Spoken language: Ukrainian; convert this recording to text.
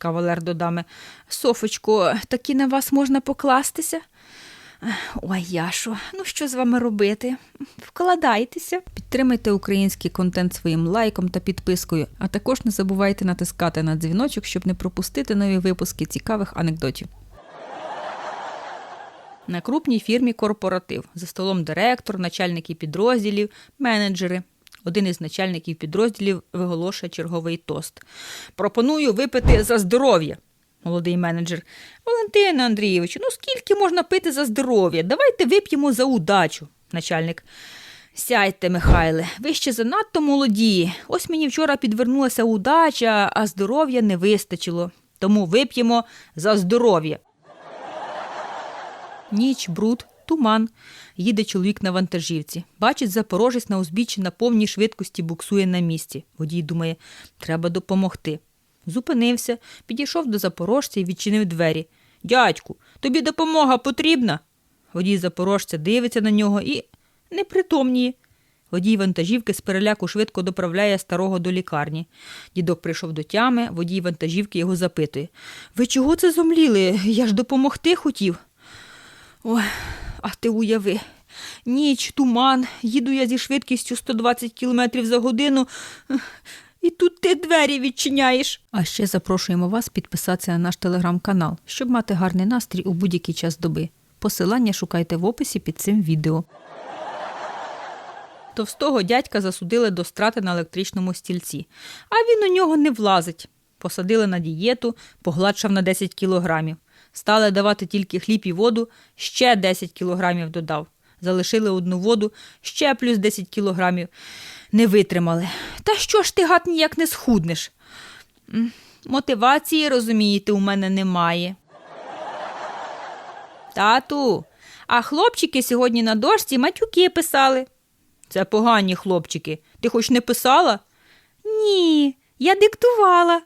Кавалер до дами. Софочко, таки на вас можна покластися? Ой, Яшо, ну що з вами робити? Вкладайтеся. Підтримайте український контент своїм лайком та підпискою, а також не забувайте натискати на дзвіночок, щоб не пропустити нові випуски цікавих анекдотів. На крупній фірмі корпоратив. За столом директор, начальники підрозділів, менеджери. Один із начальників підрозділів виголошує черговий тост. Пропоную випити за здоров'я. Молодий менеджер. Валентина Андрійовичу, ну скільки можна пити за здоров'я? Давайте вип'ємо за удачу. Начальник. Сядьте, Михайле, ви ще занадто молоді. Ось мені вчора підвернулася удача, а здоров'я не вистачило. Тому вип'ємо за здоров'я. Ніч, бруд, туман. Їде чоловік на вантажівці. Бачить, запорожець на узбіччі на повній швидкості буксує на місці. Водій думає, треба допомогти. Зупинився, підійшов до запорожця і відчинив двері. Дядьку, тобі допомога потрібна? Водій запорожця дивиться на нього і непритомніє. Водій вантажівки з переляку швидко доправляє старого до лікарні. Дідок прийшов до тями, водій вантажівки його запитує. Ви чого це зомліли? Я ж допомогти хотів. Ой, а ти уяви. Ніч, туман, їду я зі швидкістю 120 км за годину, і тут ти двері відчиняєш. А ще запрошуємо вас підписатися на наш телеграм-канал, щоб мати гарний настрій у будь-який час доби. Посилання шукайте в описі під цим відео. Товстого дядька засудили до страти на електричному стільці, а він у нього не влазить. Посадили на дієту, погладшав на 10 кілограмів. Стали давати тільки хліб і воду, ще 10 кілограмів додав. Залишили одну воду, ще плюс 10 кілограмів. Не витримали. Та що ж ти гад ніяк не схуднеш? Мотивації, розумієте, у мене немає. Тату, а хлопчики сьогодні на дошці матюки писали. Це погані хлопчики. Ти хоч не писала? Ні, я диктувала.